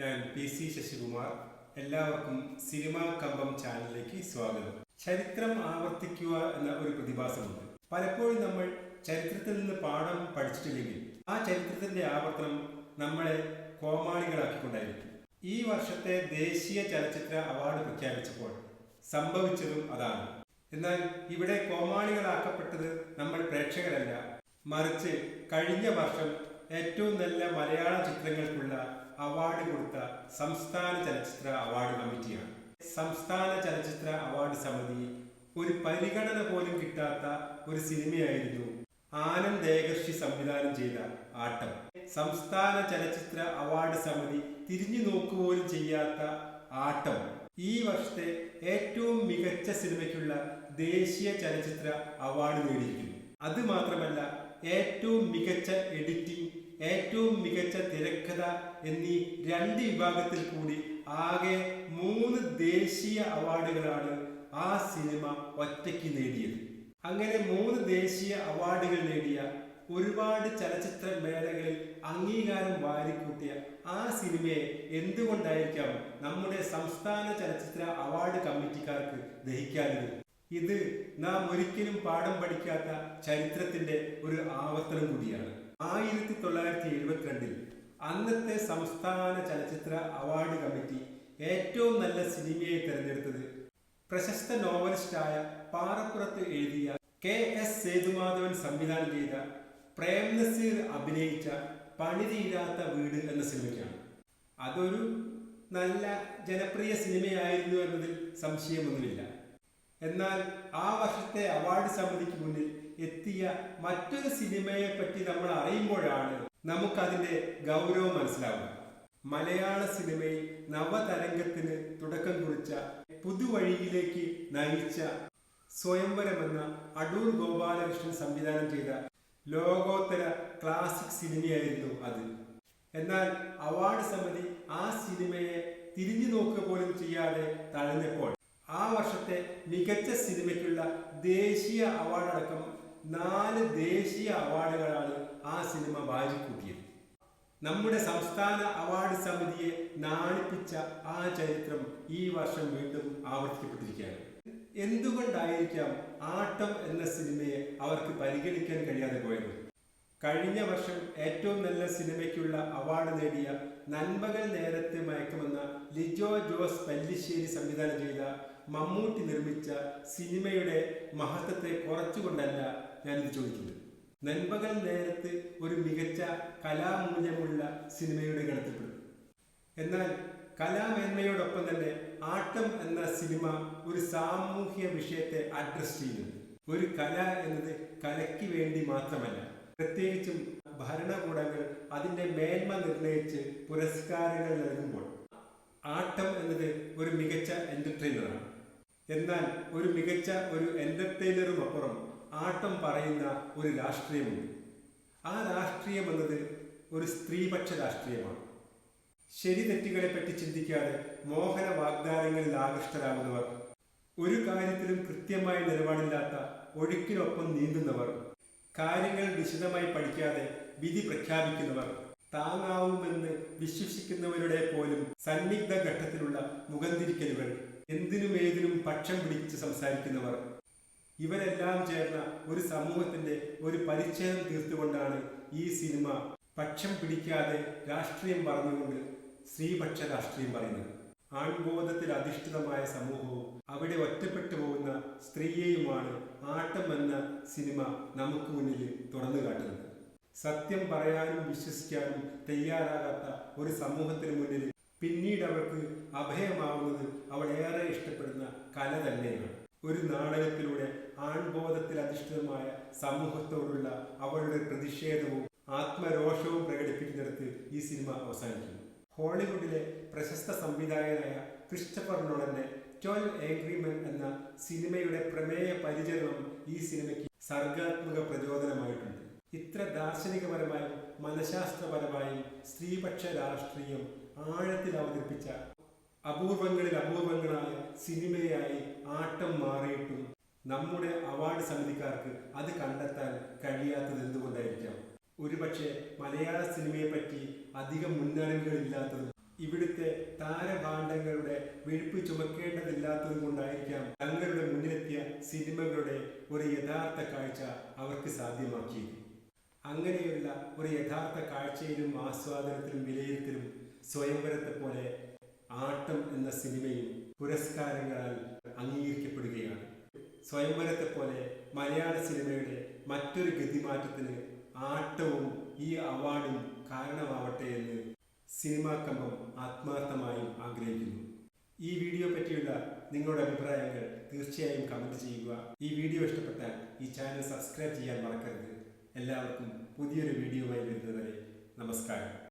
ഞാൻ P C Sasikumar. എല്ലാവർക്കും cinema കമ്പം ചാനലിലേക്ക് സ്വാഗതം. ചരിത്രം ആവർത്തിക്കുക എന്ന ഒരു പ്രതിഭാസമുണ്ട്. പലപ്പോഴും നമ്മൾ ചരിത്രത്തിൽ നിന്ന് പാഠം പഠിച്ചിട്ടില്ലെങ്കിൽ ആ ചരിത്രത്തിന്റെ ആവർത്തനം നമ്മളെ കോമാളികളാക്കിക്കൊണ്ടായിരിക്കും. ഈ വർഷത്തെ ദേശീയ ചലച്ചിത്ര അവാർഡ് പ്രഖ്യാപിച്ചപ്പോൾ സംഭവിച്ചതും അതാണ്. എന്നാൽ ഇവിടെ കോമാളികളാക്കപ്പെട്ടത് നമ്മൾ പ്രേക്ഷകരല്ല. മറിച്ച് കഴിഞ്ഞ വർഷം ഏറ്റവും നല്ല മലയാള ചിത്രങ്ങൾക്കുള്ള അവാർഡ് കൊടുത്ത സംസ്ഥാന ചലച്ചിത്ര അവാർഡ് കമ്മിറ്റിയാണ്. സംസ്ഥാന ചലച്ചിത്ര അവാർഡ് സമിതി ഒരു പരിഗണന പോലും കിട്ടാത്ത ഒരു സിനിമയായിരുന്നു ആനന്ദ് ഏകർഷി സംവിധാനം ചെയ്ത ആട്ടം. സംസ്ഥാന ചലച്ചിത്ര അവാർഡ് സമിതി തിരിഞ്ഞു നോക്കുപോലും ചെയ്യാത്ത ആട്ടം. ഈ വർഷത്തെ ഏറ്റവും മികച്ച സിനിമയ്ക്കുള്ള ദേശീയ ചലച്ചിത്ര അവാർഡ് നേടിയിരിക്കുന്നു. അത് മാത്രമല്ല ഏറ്റവും മികച്ച എഡിറ്റിംഗ് ഏറ്റവും മികച്ച തിരക്കഥ എന്നീ രണ്ട് വിഭാഗത്തിൽ കൂടി ആകെ മൂന്ന് ദേശീയ അവാർഡുകളാണ് ആ സിനിമ ഒറ്റയ്ക്ക് നേടിയത്. അങ്ങനെ മൂന്ന് ദേശീയ അവാർഡുകൾ നേടിയ ഒരുപാട് ചലച്ചിത്ര മേളകളിൽ അംഗീകാരം വാരിക്കൂട്ടിയ ആ സിനിമയെ എന്തുകൊണ്ടായിരിക്കാം നമ്മുടെ സംസ്ഥാന ചലച്ചിത്ര അവാർഡ് കമ്മിറ്റിക്കാർക്ക് ദഹിക്കാത്തത്? ഇത് നാം ഒരിക്കലും പാഠം പഠിക്കാത്ത ചരിത്രത്തിന്റെ ഒരു ആവർത്തനം കൂടിയാണ്. ആയിരത്തി തൊള്ളായിരത്തി എഴുപത്തിരണ്ടിൽ അന്നത്തെ സംസ്ഥാന ചലച്ചിത്ര അവാർഡ് കമ്മിറ്റി ഏറ്റവും നല്ല സിനിമയെ തിരഞ്ഞെടുത്തത് പ്രശസ്ത നോവലിസ്റ്റായ പാറപ്പുറത്ത് എഴുതിയ കെ എസ് സേതുമാധവൻ സംവിധാനം ചെയ്ത പ്രേം നസീർ അഭിനയിച്ച പണിതീരാത്ത വീട് എന്ന സിനിമയ്ക്കാണ്. അതൊരു നല്ല ജനപ്രിയ സിനിമയായിരുന്നു എന്നതിൽ സംശയമൊന്നുമില്ല. എന്നാൽ ആ വർഷത്തെ അവാർഡ് സമിതിക്ക് മുന്നിൽ എത്തിയ മറ്റൊരു സിനിമയെ പറ്റി നമ്മൾ അറിയുമ്പോഴാണ് നമുക്കതിന്റെ ഗൗരവം മനസ്സിലാവുക. മലയാള സിനിമയിൽ നവതരംഗത്തിന് തുടക്കം കുറിച്ച പുതുവഴിയിലേക്ക് നയിച്ച സ്വയംവരമെന്ന അടൂർ ഗോപാലകൃഷ്ണൻ സംവിധാനം ചെയ്ത ലോകോത്തര ക്ലാസിക് സിനിമയായിരുന്നു അത്. എന്നാൽ അവാർഡ് സമിതി ആ സിനിമയെ തിരിഞ്ഞു നോക്കുക പോലും ചെയ്യാതെ തഴഞ്ഞപ്പോൾ മികച്ച സിനിമയ്ക്കുള്ള ദേശീയ അവാർഡടക്കം നാല് ദേശീയ അവാർഡുകളാണ് ആ സിനിമ വാരിക്കൂട്ടിയത്. നമ്മുടെ സംസ്ഥാന അവാർഡ് സമിതിയെ നാണിപ്പിച്ച ആ ചരിത്രം ഈ വർഷം വീണ്ടും ആവർത്തിക്കപ്പെട്ടിരിക്കുകയാണ്. എന്തുകൊണ്ടായിരിക്കാം ആട്ടം എന്ന സിനിമയെ അവർക്ക് പരിഗണിക്കാൻ കഴിയാതെ പോയത്? കഴിഞ്ഞ വർഷം ഏറ്റവും നല്ല സിനിമയ്ക്കുള്ള അവാർഡ് നേടിയ നന്മകൾ നേരത്തെ മയക്കുമെന്ന ലിജോ ജോസ് പല്ലിശ്ശേരി സംവിധാനം ചെയ്ത മമ്മൂട്ടി നിർമ്മിച്ച സിനിമയുടെ മഹത്വത്തെ കുറച്ചുകൊണ്ടല്ല ഞാനിത് ചോദിക്കുന്നത്. നെൻപകൽ നേരത്ത് ഒരു മികച്ച കലാമൂല്യമുള്ള സിനിമയുടെ ഗണത്തിൽപ്പെടും എന്നാൽ കലാമേന്മയോടൊപ്പം തന്നെ ആട്ടം എന്ന സിനിമ ഒരു സാമൂഹ്യ വിഷയത്തെ അഡ്രസ് ചെയ്യുന്നു. ഒരു കല എന്നത് കലയ്ക്ക് വേണ്ടി മാത്രമല്ല പ്രത്യേകിച്ചും ഭരണകൂടങ്ങൾ അതിന്റെ മേന്മ നിർണയിച്ച് പുരസ്കാരങ്ങൾ നൽകുമ്പോൾ. ആട്ടം എന്നത് ഒരു മികച്ച എന്റർടൈനറാണ് എന്നാൽ ഒരു മികച്ച ഒരു എന്റർടൈനറുമപ്പുറം ആട്ടം പറയുന്ന ഒരു രാഷ്ട്രീയമുണ്ട്. ആ രാഷ്ട്രീയം എന്നത് ഒരു സ്ത്രീപക്ഷ രാഷ്ട്രീയമാണ്. ശരി തെറ്റുകളെ പറ്റി ചിന്തിക്കാതെ മോഹന വാഗ്ദാനങ്ങളിൽ ആകൃഷ്ടരാകുന്നവർ ഒരു കാര്യത്തിലും കൃത്യമായ നിലപാടില്ലാത്ത ഒഴുക്കിനൊപ്പം നീന്തുന്നവർ കാര്യങ്ങൾ വിശദമായി പഠിക്കാതെ വിധി പ്രഖ്യാപിക്കുന്നവർ താങ്ങാവുമെന്ന് വിശ്വസിക്കുന്നവരുടെ പോലും സന്നിഗ്ധ ഘട്ടത്തിലുള്ള മുഖംതിരിക്കലുകൾ എന്തിനും ഏതിനും പക്ഷം പിടിച്ച് സംസാരിക്കുന്നവർ. ഇവരെല്ലാം ചേർന്ന ഒരു സമൂഹത്തിന്റെ ഒരു പരിച്ഛേദം തീർത്തുകൊണ്ടാണ് ഈ സിനിമ പക്ഷം പിടിക്കാതെ രാഷ്ട്രീയം പറഞ്ഞുകൊണ്ട് സ്ത്രീപക്ഷ രാഷ്ട്രീയം പറയുന്നത്. ആൺബോധത്തിൽ അധിഷ്ഠിതമായ സമൂഹവും അവിടെ ഒറ്റപ്പെട്ടു പോകുന്ന സ്ത്രീയെയുമാണ് ആട്ടം എന്ന സിനിമ നമുക്ക് മുന്നിൽ തുറന്നു കാട്ടുന്നത്. സത്യം പറയാനും വിശ്വസിക്കാനും തയ്യാറാകാത്ത ഒരു സമൂഹത്തിന് മുന്നിൽ പിന്നീട് അവൾക്ക് അഭയമാവുന്നത് അവൾ ഏറെ ഇഷ്ടപ്പെടുന്ന കല തന്നെയാണ്. ഒരു നാടകത്തിലൂടെ ആൺബോധത്തിൽ അധിഷ്ഠിതമായ സമൂഹത്തോടുള്ള അവളുടെ പ്രതിഷേധവും ആത്മരോഷവും പ്രകടിപ്പിക്കുന്നിടത്ത് ഈ സിനിമ അവസാനിക്കുന്നു. ഹോളിവുഡിലെ പ്രശസ്ത സംവിധായകനായ ക്രിസ്റ്റഫർ നോളന്റെ ട്വൽവ് ഏംഗ്രി എന്ന സിനിമയുടെ പ്രമേയ പരിചരണം ഈ സിനിമയ്ക്ക് സർഗാത്മക പ്രചോദനമായിട്ടുണ്ട്. ഇത്ര ദാർശനികപരമായും മനഃശാസ്ത്രപരമായും സ്ത്രീപക്ഷ രാഷ്ട്രീയം ആഴത്തിൽ അവതരിപ്പിച്ച അപൂർവങ്ങളിൽ അപൂർവങ്ങളായ സിനിമയായി ആട്ടം മാറിയിട്ടും നമ്മുടെ അവാർഡ് സമിതിക്കാർക്ക് അത് കണ്ടെത്താൻ കഴിയാത്തത് എന്തുകൊണ്ടായിരിക്കാം? ഒരുപക്ഷെ മലയാള സിനിമയെ പറ്റി അധികം മുന്നറിവുകളില്ലാത്തതും ഇവിടുത്തെ താരഭാണ്ഡങ്ങളുടെ വെഴുപ്പ് ചുമക്കേണ്ടതില്ലാത്തതും കൊണ്ടായിരിക്കാം തങ്ങളുടെ മുന്നിലെത്തിയ സിനിമകളുടെ ഒരു യഥാർത്ഥ കാഴ്ച അവർക്ക് സാധ്യമാക്കിയത്. അങ്ങനെയുള്ള ഒരു യഥാർത്ഥ കാഴ്ചയിലും ആസ്വാദനത്തിലും വിലയിരുത്തലും സ്വയംവരത്തെ പോലെ ആട്ടം എന്ന സിനിമയും പുരസ്കാരങ്ങളാൽ അംഗീകരിക്കപ്പെടുകയാണ്. സ്വയംവരത്തെ പോലെ മലയാള സിനിമയുടെ മറ്റൊരു ഗതിമാറ്റത്തിന് ആട്ടവും ഈ അവാർഡും കാരണമാവട്ടെ എന്ന് സിനിമാ കമ്പം ആത്മാർത്ഥമായും ആഗ്രഹിക്കുന്നു. ഈ വീഡിയോ പറ്റിയുള്ള നിങ്ങളുടെ അഭിപ്രായങ്ങൾ തീർച്ചയായും കമന്റ് ചെയ്യുക. ഈ വീഡിയോ ഇഷ്ടപ്പെട്ടാൽ ഈ ചാനൽ സബ്സ്ക്രൈബ് ചെയ്യാൻ മറക്കരുത്. എല്ലാവർക്കും പുതിയൊരു വീഡിയോയുമായി വരുന്നതുവരെ നമസ്കാരം.